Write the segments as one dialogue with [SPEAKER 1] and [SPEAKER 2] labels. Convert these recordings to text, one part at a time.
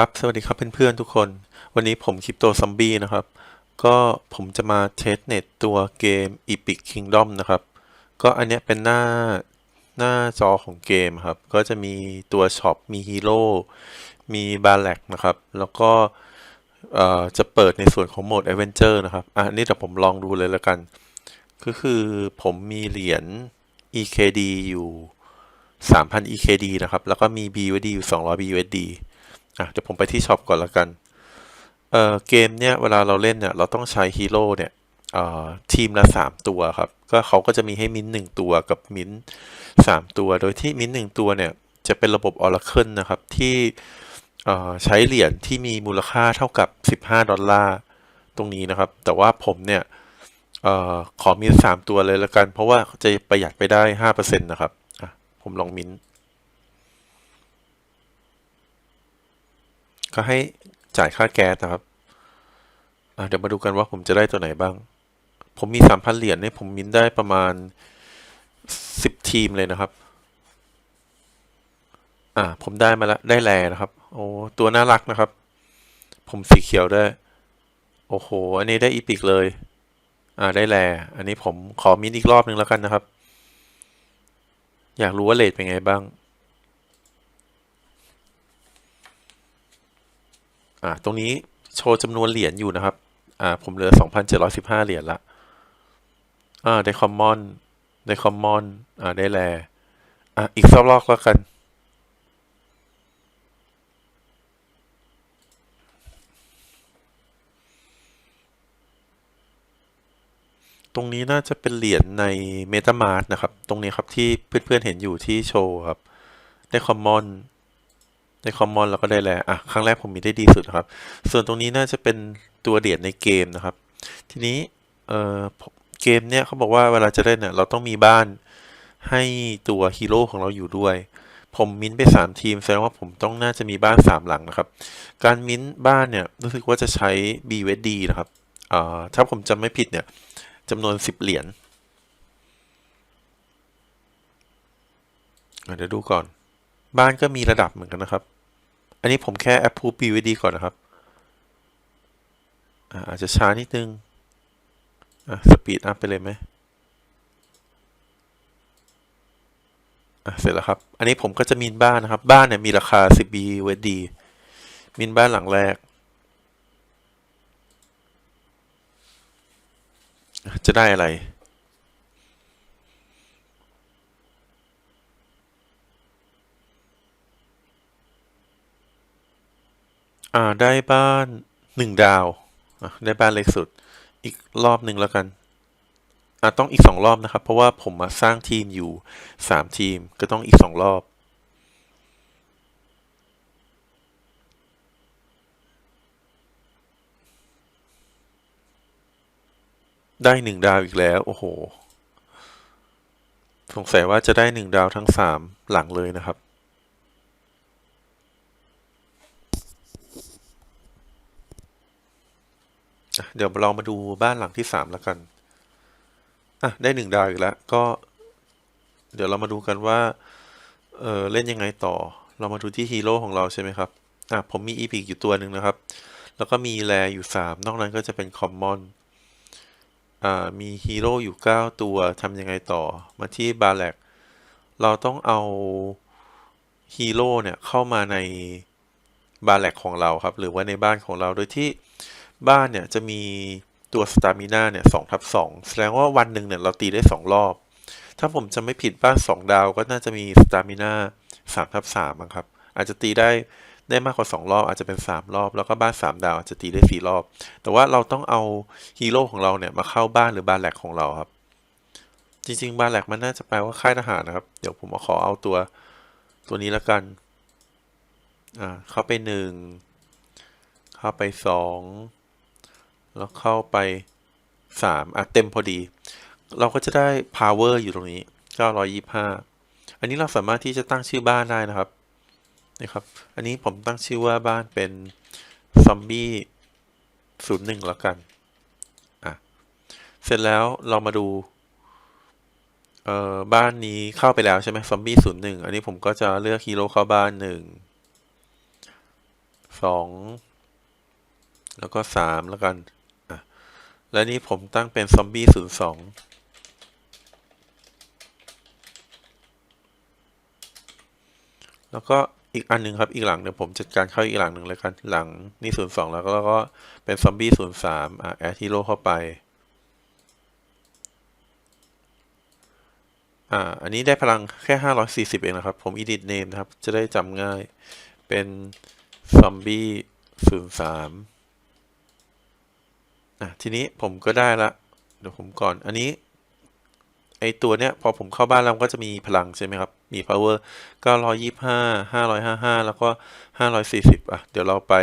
[SPEAKER 1] ครับ สวัสดีครับเพื่อนๆทุกคน วันนี้ผมคริปโตซอมบี้นะครับ ก็ผมจะมาเทสเน็ตตัวเกม Epic Kingdom นะครับ ก็อันเนี้ยเป็นหน้าหน้าจอของเกมครับ ก็จะมีตัวช็อป มีฮีโร่ มีบาแลกนะครับ แล้วก็จะเปิดในส่วนของโหมด a d v e n t u r e นะครับ อะนี่เดี๋ยวผมลองดูเลยแล้วกัน ก็คือผมมีเหรียญ EKD อยู่ 3,000 EKD นะครับ แล้วก็มี BUSD อยู่ 200 BUSD อะเดี๋ยวผมไปที่ช็อปก่อนละกันเอ่อเกมเนี่ยเวลาเราเล่นเนี่ยเราต้องใช้ฮีโร่เนี่ยเอ่อทีมละ 3 ตัวครับ ก็เขาก็จะมีให้มิ้นหนึ่งตัวกับมิ้นสามตัว โดยที่มิ้นหนึ่งตัวเนี่ยจะเป็นระบบ Oracle นะครับที่เอ่อใช้เหรียญที่มีมูลค่าเท่ากับ 15 ดอลลาร์ตรงนี้นะครับ แต่ว่าผมเนี่ยเอ่อขอมิ้นสามตัวเลยละกัน เพราะว่าจะประหยัดไปได้ 5%นะครับอะผมลองมิ้น ก็ให้จ่ายค่าแก๊สนะครับอะเดี๋ยวมาดูกันว่าผมจะได้ตัวไหนบ้าง ผมมีสามพันเหรียญเนี่ยผมมินได้ประมาณสิบทีมเลยนะครับ อ่า ผมได้มาแล้วได้แลนะครับ โอ้ตัวน่ารักนะครับ ผมสีเขียวได้ โอ้โห อันนี้ได้อีพิกเลย อ่าได้แลอันนี้ผมขอมินอีกรอบนึงแล้วกันนะครับ อยากรู้ว่าเลทเป็นไงบ้าง อ่าตรงนี้โชว์จำนวนเหรียญอยู่นะครับอ่าผมเหลือ 2,715 เหรียญละอ่าได้คอมมอนได้คอมมอนอ่าได้แลอะอีกสักรอบแล้วกันตรงนี้น่าจะเป็นเหรียญใน MetaMask นะครับ ตรงนี้ครับที่เพื่อนๆเห็นอยู่ที่โชว์ครับ ได้คอมมอน ได้คอมมอนแล้วก็ได้แล้วอะครั้งแรกผมมีได้ดีสุดครับ ส่วนตรงนี้น่าจะเป็นตัวเหรียญในเกมนะครับ ทีนี้เออเกมเนี่ยเขาบอกว่าเวลาจะเล่นเนี่ยเราต้องมีบ้านให้ตัวฮีโร่ของเราอยู่ด้วย ผมมิ้นท์ไปสามทีมแสดงว่าผมต้องน่าจะมีบ้านสามหลังนะครับ การมิ้นท์บ้านเนี่ยรู้สึกว่าจะใช้ BUSD นะครับอ่าถ้าผมจำไม่ผิดเนี่ยจำนวนสิบเหรียญเดี๋ยวดูก่อน บ้านก็มีระดับเหมือนกันนะครับ อันนี้ผมแค่ approve BUSD ก่อนนะครับอาจจะช้านิดนึงสปีดอัพไปเลยไหมเสร็จแล้วครับ อันนี้ผมก็จะมินบ้านนะครับ บ้านเนี่ยมีราคา 10 BUSD มินบ้านหลังแรก จะได้อะไร อ่าได้บ้านหนึ่งดาวอะได้บ้านเล็กสุด อีกรอบหนึ่งแล้วกันอะต้องอีกสองรอบนะครับ เพราะว่าผมมาสร้างทีมอยู่สามทีมก็ต้องอีกสองรอบได้หนึ่งดาวอีกแล้ว โอ้โห สงสัยว่าจะได้หนึ่งดาวทั้งสามหลังเลยนะครับ อะ เดี๋ยวเรามาดูบ้านหลังที่สามแล้วกันอะได้หนึ่งดาวอีกแล้วก็ เดี๋ยวเรามาดูกันว่า เออเล่นยังไงต่อ เรามาดูที่ฮีโร่ของเราใช่ไหมครับอะผมมีอีพิกอยู่ตัวหนึ่งนะครับ แล้วก็มีแรอยู่สามนอกนั้นก็จะเป็นคอมมอนอ่ามีฮีโร่อยู่เก้าตัวทำยังไงต่อ มาที่บาแลกเราต้องเอาฮีโร่เนี่ยเข้ามาในบาแลกของเราครับ หรือว่าในบ้านของเราโดยที่ บ้านเนี่ยจะมีตัวสตามิน่าเนี่ยสองทับสองแสดงว่าวันหนึ่งเนี่ยเราตีได้สองรอบ ถ้าผมจะไม่ผิดบ้านสองดาวก็น่าจะมีสตามิน่าสามทับสามครับ อาจจะตีได้ได้มากกว่าสองรอบ อาจจะเป็นสามรอบ แล้วก็บ้านสามดาวอาจจะตีได้สี่รอบ แต่ว่าเราต้องเอาฮีโร่ของเราเนี่ยมาเข้าบ้านหรือบ้านแหลกของเราครับ จริง ๆ บ้านแหลกมันน่าจะแปลว่าค่ายทหารนะครับ เดี๋ยวผมขอเอาตัวตัวนี้แล้วกัน อ่า เข้าไปหนึ่งเข้าไปสอง แล้วเข้าไปสามอะ เต็มพอดี เราก็จะได้ power อยู่ตรงนี้ 925 อันนี้เราสามารถที่จะตั้งชื่อบ้านได้นะครับนะครับ อันนี้ผมตั้งชื่อว่าบ้านเป็นซอมบี้ศูนย์หนึ่งแล้วกัน อะ เสร็จแล้วเรามาดู เอ่อ บ้านนี้เข้าไปแล้วใช่ไหมซอมบี้ศูนย์หนึ่งอันนี้ผมก็จะเลือกฮีโร่เข้าบ้านหนึ่ง สอง แล้วก็สามแล้วกัน แล้วนี้ผมตั้งเป็นซอมบี้ศูนย์สองแล้วก็อีกอันหนึ่งครับ อีกหลังเดี๋ยวผมจัดการเข้าอีกหลังหนึ่งเลยกัน หลังนี่ศูนย์สองแล้วก็แล้วก็เป็นซอมบี้ศูนย์สามอะแอดฮีโร่เข้าไป อ่า อันนี้ได้พลังแค่540เองนะครับ ผม edit name นะครับ จะได้จำง่าย เป็นซอมบี้03 อะทีนี้ผมก็ได้ละ เดี๋ยวผมก่อน อันนี้ไอตัวเนี้ยพอผมเข้าบ้านแล้วก็จะมีพลังใช่ไหมครับ มี power 925 555 แล้วก็ 540 อะ เดี๋ยวเราไป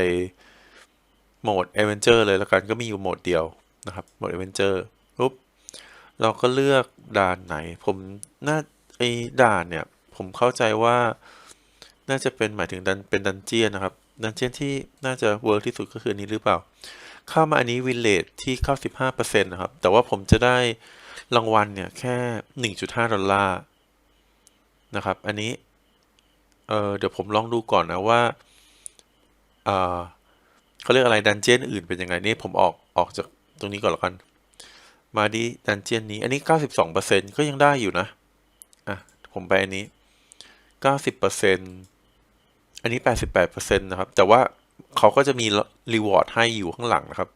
[SPEAKER 1] โหมด adventure เลยแล้วกันก็มีอยู่โหมดเดียวนะครับ โหมด adventure ปุ๊บเราก็เลือกด่านไหน ผมน่าไอด่านเนี่ย ผมเข้าใจว่าน่าจะเป็นหมายถึงดันเป็นดันเจียนนะครับ ดันเจียนที่น่าจะเวิร์กที่สุดก็คือนี้หรือเปล่า เข้ามาอันนี้วินเลทที่95%นะครับ แต่ว่าผมจะได้รางวัลเนี่ยแค่ 1.5 ดอลลาร์นะครับ อันนี้เออเดี๋ยวผมลองดูก่อนนะว่าเออเขาเรียกอะไรดันเจียนอื่นเป็นยังไงนี่ผมออกออกจากตรงนี้ก่อนล้วกันมาดีดันเจียนนี้ อันนี้ 92%ก็ยังได้อยู่นะ อะ ผมไปอันนี้ 90%อันนี้ 88%นะครับ แต่ว่า เขาก็จะมีรีวอร์ดให้อยู่ข้างหลังนะครับ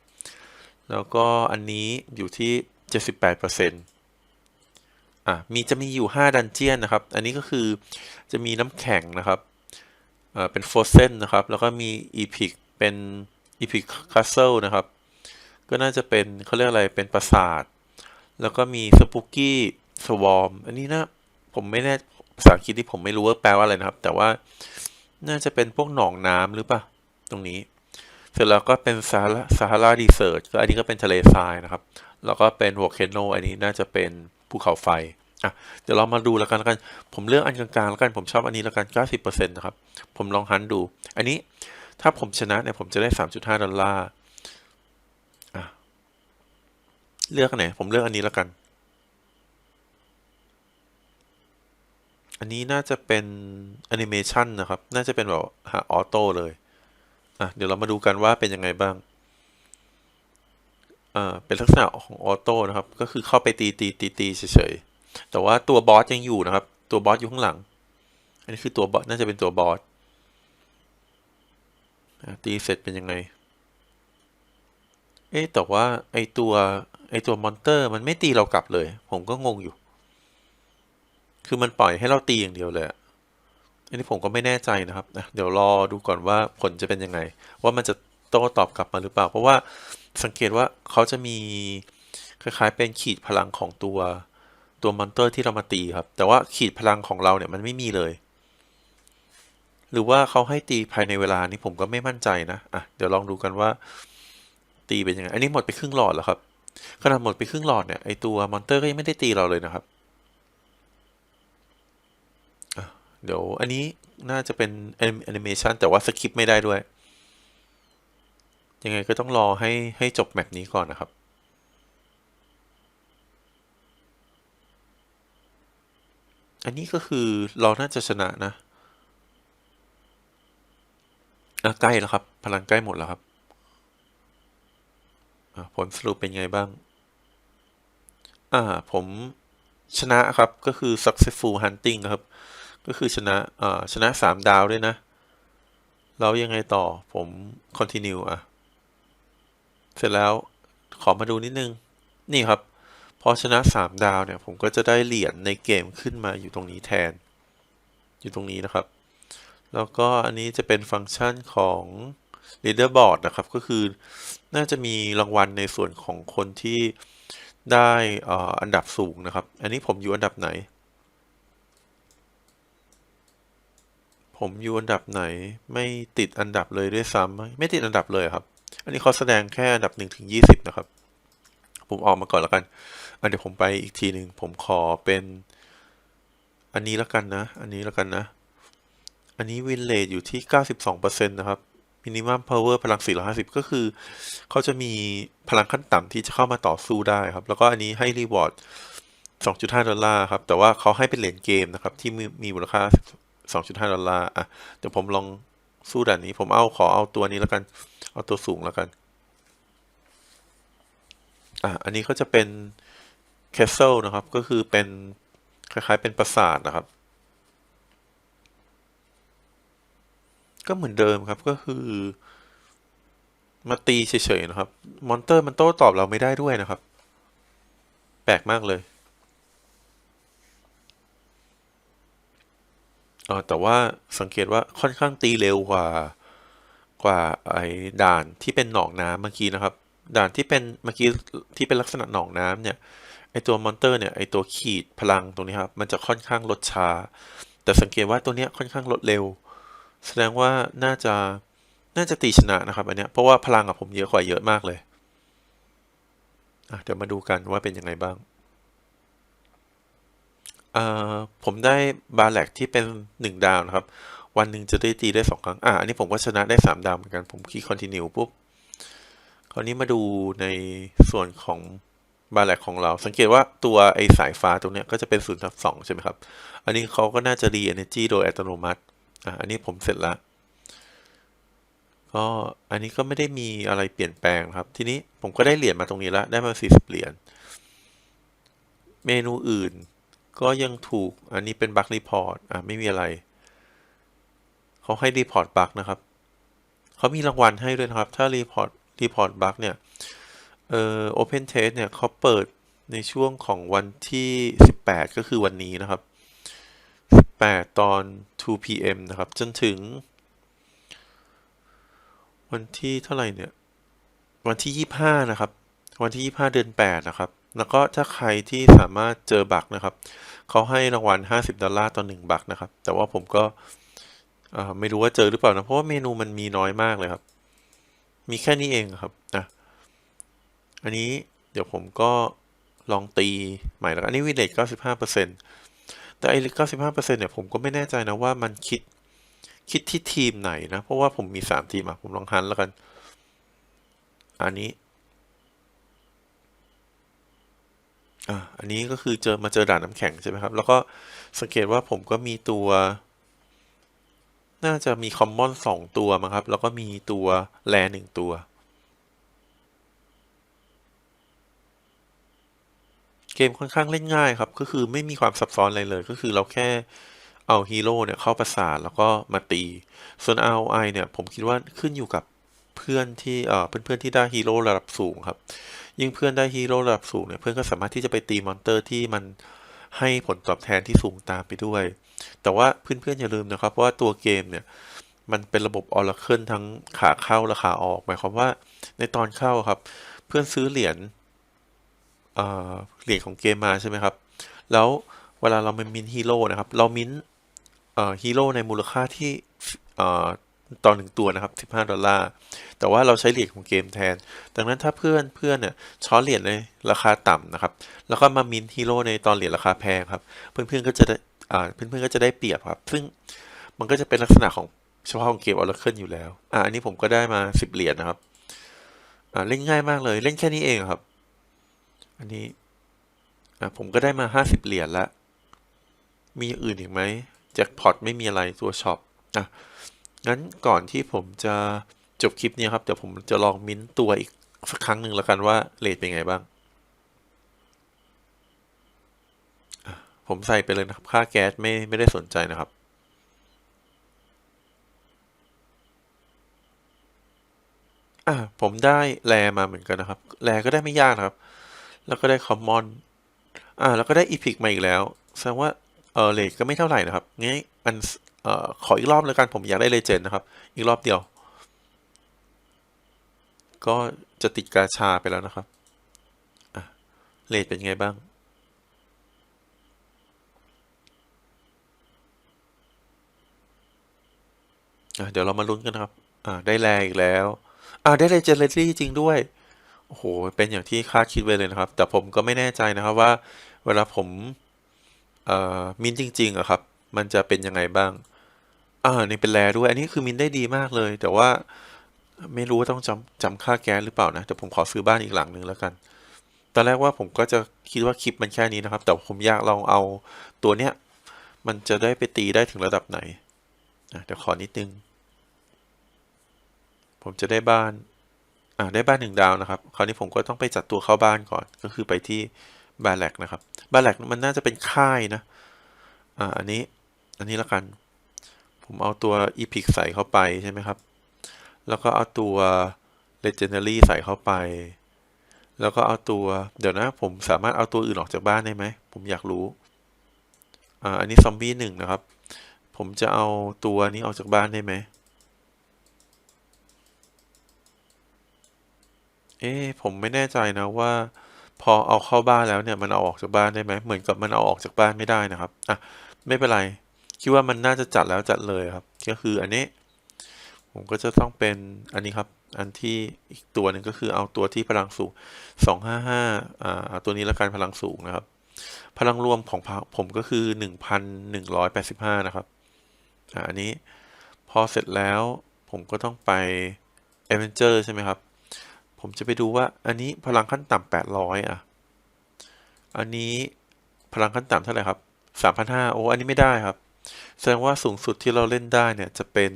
[SPEAKER 1] แล้วก็อันนี้อยู่ที่ 78%อะมีจะมีอยู่ 5 ดันเจียนนะครับ อันนี้ก็คือจะมีน้ำแข็งนะครับอ่าเป็นโฟเซนนะครับ แล้วก็มีอีพิกเป็นอีพิกคาสเซิลนะครับ ก็น่าจะเป็นเขาเรียกอะไรเป็นปราสาท แล้วก็มีสปุกี้สวอมอันนี้นะ ผมไม่แน่ภาษาอังกฤษที่ผมไม่รู้ว่าแปลว่าอะไรนะครับ แต่ว่าน่าจะเป็นพวกหนองน้ำหรือเปล่า ตรงนี้ เสร็จแล้วก็เป็นซาฮาราซาฮาราดีเซิร์ตก็อันนี้ก็เป็นทะเลทรายนะครับ แล้วก็เป็นวอลเคนโนอันนี้น่าจะเป็นภูเขาไฟอะเดี๋ยวเรามาดูแล้วกันแล้วกัน ผมเลือกอันกลางๆแล้วกัน ผมชอบอันนี้แล้วกัน 90%นะครับ ผมลองหันดู อันนี้ถ้าผมชนะเนี่ยผมจะได้ 3.5 ดอลลาร์อะเลือกไหน ผมเลือกอันนี้แล้วกัน อันนี้น่าจะเป็นแอนิเมชันนะครับ น่าจะเป็นแบบออโต้เลย อะเดี๋ยวเรามาดูกันว่าเป็นยังไงบ้างอ่าเป็นลักษณะของออโต้นะครับ ก็คือเข้าไปตีตีตีตีเฉยๆแต่ว่าตัวบอสยังอยู่นะครับ ตัวบอสอยู่ข้างหลัง อันนี้คือตัวบอสน่าจะเป็นตัวบอสอะตีเสร็จเป็นยังไง เอ๊ะแต่ว่าไอตัวไอตัวมอนเตอร์มันไม่ตีเรากลับเลย ผมก็งงอยู่ คือมันปล่อยให้เราตีอย่างเดียวเลยอะ อันนี้ผมก็ไม่แน่ใจนะครับนะเดี๋ยวรอดูก่อนว่าผลจะเป็นยังไง ว่ามันจะโต้ตอบกลับมาหรือเปล่า เพราะว่าสังเกตว่าเขาจะมีคล้ายๆ เป็นขีดพลังของตัวตัวมอนเตอร์ที่เรามาตีครับ แต่ว่าขีดพลังของเราเนี่ยมันไม่มีเลย หรือว่าเขาให้ตีภายในเวลานี้ผมก็ไม่มั่นใจนะอะเดี๋ยวลองดูกันว่า ตีเป็นยังไง อันนี้หมดไปครึ่งหลอดแล้วครับขนาดหมดไปครึ่งหลอดเนี่ยไอตัวมอนเตอร์ก็ยังไม่ได้ตีเราเลยนะครับอะ เดี๋ยวอันนี้น่าจะเป็นแอนิเมชันแต่ว่าสคริปต์ไม่ได้ด้วย ยังไงก็ต้องรอให้ให้จบแมปนี้ก่อนนะครับ อันนี้ก็คือเราน่าจะชนะนะอะใกล้แล้วครับ พลังใกล้หมดแล้วครับผลสรุปเป็นไงบ้าง อ่า ผมชนะครับ ก็คือ successful hunting นะครับ ก็คือชนะอ่าชนะสามดาวด้วยนะ แล้วยังไงต่อผม continue อะ เสร็จแล้วขอมาดูนิดนึง นี่ครับ พอชนะสามดาวเนี่ย ผมก็จะได้เหรียญในเกมขึ้นมาอยู่ตรงนี้แทน อยู่ตรงนี้นะครับ แล้วก็อันนี้จะเป็นฟังก์ชันของ leaderboard นะครับ ก็คือน่าจะมีรางวัลในส่วนของคนที่ได้อ,อันดับสูงนะครับ อันนี้ผมอยู่อันดับไหน ผมอยู่อันดับไหน ไม่ติดอันดับเลยด้วยซ้ำไม่ติดอันดับเลยครับ อันนี้เขาแสดงแค่อันดับหนึ่งถึงยี่สิบนะครับ ผมออกมาก่อนแล้วกันอะเดี๋ยวผมไปอีกทีหนึ่งผมขอเป็น อันนี้แล้วกันนะ อันนี้แล้วกันนะ อันนี้วินเลทอยู่ที่92%นะครับมินิมัมพาวเวอร์พลัง 450 ก็คือ เขาจะมีพลังขั้นต่ำที่จะเข้ามาต่อสู้ได้ครับ แล้วก็อันนี้ให้รีวอร์ด 2.5 ดอลลาร์ครับ แต่ว่าเขาให้เป็นเหรียญเกมนะครับ ที่มีมูลค่า 2.5 ดอลลาร์อะเดี๋ยวผมลองสู้ด่านนี้ ผมเอาขอเอาตัวนี้แล้วกัน เอาตัวสูงแล้วกันอะอันนี้ก็จะเป็น castle นะครับ ก็คือเป็นคล้ายๆเป็นปราสาทนะครับ ก็เหมือนเดิมครับก็คือ มาตีเฉยๆนะครับ มอนเตอร์มันโต้ตอบเราไม่ได้ด้วยนะครับ แปลกมากเลย เออแต่ว่าสังเกตว่าค่อนข้างตีเร็วกว่ากว่าไอ้ด่านที่เป็นหนองน้ำเมื่อกี้นะครับ ด่านที่เป็นเมื่อกี้ที่เป็นลักษณะหนองน้ำเนี่ยไอตัวมอนเตอร์เนี่ยไอตัวขีดพลังตรงนี้ครับมันจะค่อนข้างลดช้า แต่สังเกตว่าตัวเนี้ยค่อนข้างลดเร็ว แสดงว่าน่าจะน่าจะตีชนะนะครับอันเนี้ยเพราะว่าพลังกับผมเยอะกว่าเยอะมากเลยอะเดี๋ยวมาดูกันว่าเป็นยังไงบ้าง อ่าผมได้บาแลกที่เป็นหนึ่งดาวนะครับ วันหนึ่งจะได้ตีได้สองครั้ง อ่าอันนี้ผมก็ชนะได้สามดาวเหมือนกัน ผมคลิกคอนติเนียปุ๊บ คราวนี้มาดูในส่วนของบาแลกของเรา สังเกตว่าตัวไอสายฟ้าตรงเนี้ยก็จะเป็นศูนย์ทับสองใช่ไหมครับ อันนี้เขาก็น่าจะรี energy โดยอัตโนมัติ อะอันนี้ผมเสร็จละก็อันนี้ก็ไม่ได้มีอะไรเปลี่ยนแปลงครับ ทีนี้ผมก็ได้เหรียญมาตรงนี้ละ ได้มาสี่สิบเหรียญ เมนูอื่น ก็ยังถูก อันนี้เป็นบัครีพอร์ต อะ ไม่มีอะไร เขาให้รีพอร์ตบัคนะครับ เขามีรางวัลให้ด้วยนะครับ ถ้ารีพอร์ตรีพอร์ตบัคเนี่ย เอ่อ Open Test เนี่ยเขาเปิดในช่วงของวันที่ 18 ก็คือวันนี้นะครับ 18 ตอน 2 p.m. นะครับ จนถึง วันที่เท่าไหร่เนี่ย วันที่ 25 นะครับ วันที่ 25 เดือน 8 นะครับ แล้วก็ถ้าใครที่สามารถเจอบักนะครับเขาให้รางวัล 50 ดอลลาร์ต่อ1บักนะครับ แต่ว่าผมก็ไม่รู้ว่าเจอหรือเปล่านะ เพราะว่าเมนูมันมีน้อยมากเลยครับ มีแค่นี้เองครับนะอันนี้เดี๋ยวผมก็ลองตีใหม่แล้วอันนี้วิเลจ95%แต่ไอ้95%เนี่ยผมก็ไม่แน่ใจนะว่ามันคิดคิดที่ทีมไหนนะ เพราะว่าผมมี 3 ทีมอะ ผมลองหันแล้วกัน อันนี้ อ่าอันนี้ก็คือเจอมาเจอด่านน้ำแข็งใช่ไหมครับ แล้วก็สังเกตว่าผมก็มีตัว น่าจะมีคอมมอนสองตัวมั้งครับ แล้วก็มีตัวแลหนึ่งตัว เกมค่อนข้างเล่นง่ายครับ ก็คือไม่มีความซับซ้อนอะไรเลย ก็คือเราแค่เอาฮีโร่เนี่ยเข้าประสานแล้วก็มาตี ส่วน ROI เนี่ยผมคิดว่าขึ้นอยู่กับเพื่อนที่เอ่อเพื่อนๆที่ได้ฮีโร่ระดับสูงครับ ยิ่งเพื่อนได้ฮีโร่ระดับสูงเนี่ยเพื่อนก็สามารถที่จะไปตีมอนเตอร์ที่มันให้ผลตอบแทนที่สูงตามไปด้วย แต่ว่าเพื่อนๆอย่าลืมนะครับว่าตัวเกมเนี่ยมันเป็นระบบออร์เคิลทั้งขาเข้าและขาออก หมายความว่าในตอนเข้าครับ เพื่อนซื้อเหรียญเอ่อเหรียญของเกมมาใช่ไหมครับ แล้วเวลาเราเป็นมินฮีโร่นะครับ เรามินเอ่อฮีโร่ในมูลค่าที่เอ่อ ตอนหนึ่งตัวนะครับ 15 ดอลลาร์ แต่ว่าเราใช้เหรียญของเกมแทน ดังนั้นถ้าเพื่อนเพื่อนเนี่ยช้อนเหรียญในราคาต่ำนะครับ แล้วก็มามินฮีโร่ในตอนเหรียญราคาแพงครับ เพื่อนๆก็จะได้อ่าเพื่อนๆก็จะได้เปรียบครับ ซึ่งมันก็จะเป็นลักษณะของเฉพาะของเกมออร์เคิลอยู่แล้ว อ่าอันนี้ผมก็ได้มา 10 เหรียญนะครับ อ่าเล่นง่ายมากเลย เล่นแค่นี้เองครับ อันนี้ อ่าผมก็ได้มา 50 เหรียญละ มีอื่นอีกไหมแจ็คพอตไม่มีอะไรตัวช็อป อะ งั้นก่อนที่ผมจะจบคลิปนี้ครับ เดี๋ยวผมจะลองมิ้นท์ตัวอีกสักครั้งหนึ่งแล้วกันว่าเรทเป็นไงบ้าง ผมใส่ไปเลยนะครับ ค่าแก๊สไม่ไม่ได้สนใจนะครับอะผมได้แรมาเหมือนกันนะครับ แรก็ได้ไม่ยากนะครับ แล้วก็ได้คอมมอน อ่า แล้วก็ได้อีพิกมาอีกแล้ว แสดงว่าเออเลทก็ไม่เท่าไหร่นะครับงี้อัน ออขออีกรอบแล้วกันผมอยากได้เลเจนด์นะครับ อีกรอบเดียว ก็จะติดกาชาไปแล้วนะครับเลทเป็นไงบ้าง เดี๋ยวเรามาลุ้นกันนะครับอ่าได้แรงอีกแล้วอ่าได้เลเจนด์จริงด้วย โอ้โห เป็นอย่างที่คาดคิดไว้เลยนะครับ แต่ผมก็ไม่แน่ใจนะครับว่า เวลาผมเอ่อมินจริงๆอะครับ มันจะเป็นยังไงบ้าง อ่านี่เป็นแรด้วย อันนี้คือมินได้ดีมากเลย แต่ว่าไม่รู้ว่าต้องจำจำค่าแก๊สหรือเปล่านะแต่ผมขอซื้อบ้านอีกหลังหนึ่งแล้วกัน ตอนแรกว่าผมก็จะคิดว่าคลิปมันแค่นี้นะครับ แต่ผมอยากลองเอาตัวเนี้ย มันจะได้ไปตีได้ถึงระดับไหนอะเดี๋ยวขอนิดนึง ผมจะได้บ้าน อ่าได้บ้านหนึ่งดาวนะครับ คราวนี้ผมก็ต้องไปจัดตัวเข้าบ้านก่อน ก็คือไปที่บาแลกนะครับบาแลกมันน่าจะเป็นค่ายนะ อ่า อันนี้ อันนี้ละกัน ผมเอาตัว Epic ใส่เข้าไปใช่ไหมครับ แล้วก็เอาตัว Legendary ใส่เข้าไป แล้วก็เอาตัว เดี๋ยวนะผมสามารถเอาตัวอื่นออกจากบ้านได้ไหม ผมอยากรู้ อ่า อันนี้ซอมบี้หนึ่งนะครับ ผมจะเอาตัวนี้ออกจากบ้านได้ไหม เอ๊ะผมไม่แน่ใจนะว่า พอเอาเข้าบ้านแล้วเนี่ยมันเอาออกจากบ้านได้ไหม เหมือนกับมันเอาออกจากบ้านไม่ได้นะครับ อะ ไม่เป็นไร คิดว่ามันน่าจะจัดแล้วจัดเลยครับ ก็คืออันนี้ ผมก็จะต้องเป็นอันนี้ครับ อันที่อีกตัวหนึ่งก็คือเอาตัวที่พลังสูงสองห้าห้าอ่าตัวนี้ละกันพลังสูงนะครับ พลังรวมของผมก็คือหนึ่งพันหนึ่งร้อยแปดสิบห้านะครับอ่าอันนี้พอเสร็จแล้วผมก็ต้องไป a v e n g e r ใช่ไหมครับ ผมจะไปดูว่าอันนี้พลังขั้นต่ำแปดร้อยอะ อันนี้พลังขั้นต่ำเท่าไหร่ครับสามพันห้าโอ้ อันนี้ไม่ได้ครับ แสดงว่าสูงสุดที่เราเล่นได้เนี่ยจะเป็น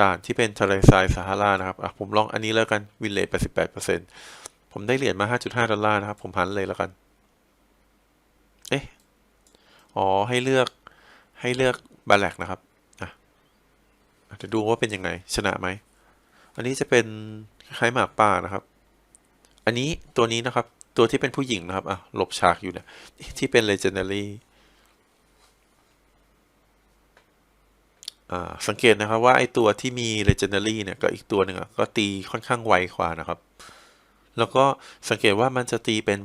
[SPEAKER 1] ด่านที่เป็นทะเลทรายซาฮารานะครับอะผมลองอันนี้แล้วกันวินเลทแปดสิบแปดเปอร์เซ็นต์ผมได้เหรียญมาห้าจุดห้าดอลลาร์นะครับ ผมหันเลยแล้วกัน เอ๊ะ อ๋อ ให้เลือกให้เลือกบาแลกนะครับอะจะดูว่าเป็นยังไง ชนะไหม อันนี้จะเป็นคล้ายหมาป่านะครับ อันนี้ตัวนี้นะครับ ตัวที่เป็นผู้หญิงนะครับอะหลบฉากอยู่เนี่ยที่เป็น legendary อ่า สังเกตนะครับว่าไอตัวที่มี legendary เนี่ยกับอีกตัวหนึ่งก็ตีค่อนข้างไวกว่านะครับ แล้วก็สังเกตว่ามันจะตีเป็น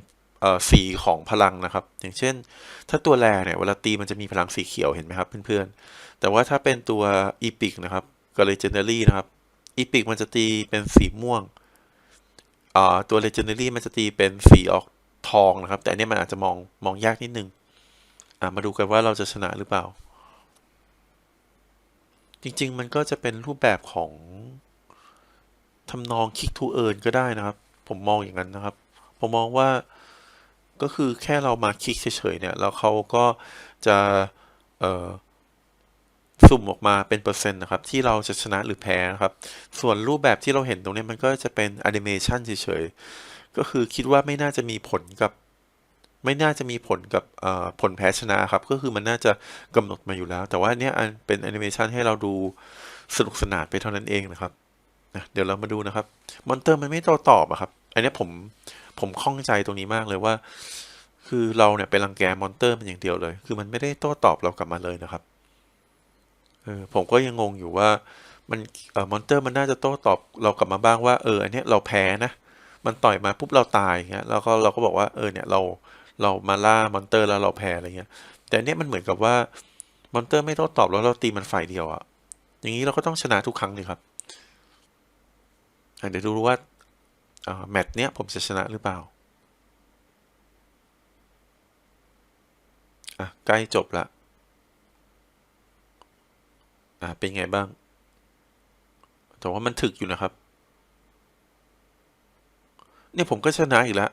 [SPEAKER 1] สีของพลังนะครับ อย่างเช่น ถ้าตัวแรเนี่ยเวลาตีมันจะมีพลังสีเขียวเห็นไหมครับเพื่อนๆ แต่ว่าถ้าเป็นตัวอีพิกนะครับกับ legendary นะครับอีพิกมันจะตีเป็นสีม่วงตัว legendary มันจะตีเป็นสีออกทองนะครับ แต่อันนี้มันอาจจะมองมองยากนิดนึงมาดูกันว่าเราจะชนะหรือเปล่า จริง ๆ มันก็จะเป็นรูปแบบของทำนอง kick to earn ก็ได้นะครับ ผมมองอย่างนั้นนะครับ ผมมองว่าก็คือแค่เรามาคลิกเฉยๆเนี่ย แล้วเขาก็จะสุ่มออกมาเป็นเปอร์เซ็นต์นะครับ ที่เราจะชนะหรือแพ้นะครับ ส่วนรูปแบบที่เราเห็นตรงนี้มันก็จะเป็นแอนิเมชันเฉยๆ ก็คือคิดว่าไม่น่าจะมีผลกับ ไม่น่าจะมีผลกับผลแพ้ชนะครับ ก็คือมันน่าจะกำหนดมาอยู่แล้ว แต่ว่าเนี้ยเป็นแอนิเมชันให้เราดูสนุกสนานไปเท่านั้นเองนะครับนะเดี๋ยวเรามาดูนะครับ มอนเตอร์มันไม่โต้ตอบอะครับ อันนี้ผมผมข้องใจตรงนี้มากเลยว่า คือเราเนี่ยไปรังแกมอนเตอร์มันอย่างเดียวเลย คือมันไม่ได้โต้ตอบเรากลับมาเลยนะครับเออผมก็ยังงงอยู่ว่ามันเอ่อมอนเตอร์มันน่าจะโต้ตอบเรากลับมาบ้างว่าเอออันนี้เราแพ้นะ มันต่อยมาปุ๊บเราตายเงี้ยแล้วก็เราก็บอกว่าเออเนี่ยเรา เรามาล่ามอนเตอร์แล้วเราแพ้อะไรเงี้ย แต่เนี้ยมันเหมือนกับว่ามอนเตอร์ไม่โต้ตอบแล้วเราตีมันฝ่ายเดียวอะอย่างนี้เราก็ต้องชนะทุกครั้งเลยครับเดี๋ยวดูว่าแมตช์เนี้ยผมจะชนะหรือเปล่าอะใกล้จบละอะเป็นไงบ้าง แต่ว่ามันถึกอยู่นะครับ เนี่ยผมก็ชนะอีกแล้ว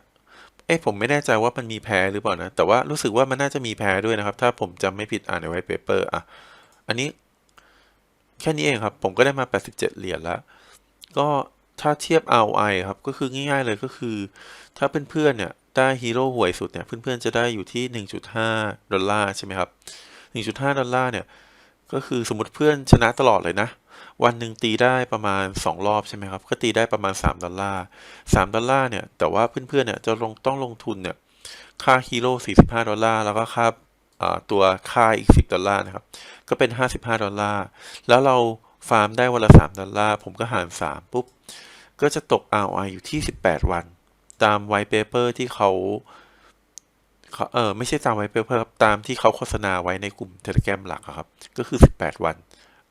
[SPEAKER 1] เอ้ผมไม่แน่ใจว่ามันมีแพ้หรือเปล่านะ แต่ว่ารู้สึกว่ามันน่าจะมีแพ้ด้วยนะครับ ถ้าผมจำไม่ผิดอ่านในไวท์เปเปอร์อะ อันนี้แค่นี้เองครับ ผมก็ได้มา 87 เหรียญแล้ว ก็ถ้าเทียบ ROI ครับ ก็คือง่ายๆเลยก็คือ ถ้าเพื่อนๆเนี่ย ได้ฮีโร่ห่วยสุดเนี่ย เพื่อนๆจะได้อยู่ที่ 1.5 ดอลลาร์ใช่ไหมครับ 1.5 ดอลลาร์เนี่ย ก็คือสมมติเพื่อนชนะตลอดเลยนะ วันหนึ่งตีได้ประมาณ 2 รอบใช่ไหมครับ ก็ตีได้ประมาณ 3 ดอลลาร์ 3 ดอลลาร์เนี่ย แต่ว่าเพื่อนๆ เนี่ยจะลงต้องลงทุนเนี่ย ค่าฮีโร่45 ดอลลาร์ แล้วก็ค่าตัวค่าอีก 10 ดอลลาร์นะครับ ก็เป็น 55 ดอลลาร์ แล้วเราฟาร์มได้วันละ 3 ดอลลาร์ ผมก็หาร 3 ปุ๊บ ก็จะตก ROI อยู่ที่ 18 วัน ตามไวเปเปอร์ที่เขาเออไม่ใช่ตามไวเปเปอร์ครับตามที่เขาโฆษณาไว้ในกลุ่มเทเลแกรมหลักครับ ก็คือ 18 วัน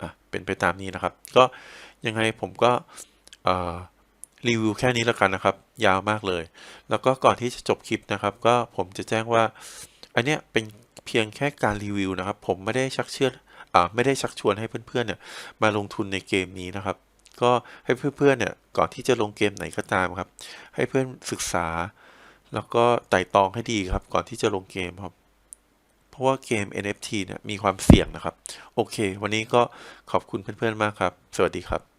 [SPEAKER 1] อะเป็นไปตามนี้นะครับ ก็ยังไงผมก็รีวิวแค่นี้แล้วกันนะครับ ยาวมากเลย แล้วก็ก่อนที่จะจบคลิปนะครับ ก็ผมจะแจ้งว่า อันเนี้ยเป็นเพียงแค่การรีวิวนะครับ ผมไม่ได้ชักเชื่ออไม่ได้ชักชวนให้เพื่อนๆเนี่ยมาลงทุนในเกมนี้นะครับ ก็ให้เพื่อนๆเนี่ยก่อนที่จะลงเกมไหนก็ตามครับ ให้เพื่อนศึกษา แล้วก็ไต่ตองให้ดีครับ ก่อนที่จะลงเกมครับ ราะว่าเกม NFT เนี่ยมีความเสี่ยงนะครับ โอเค วันนี้ก็ขอบคุณเพื่อนๆมากครับ สวัสดีครับ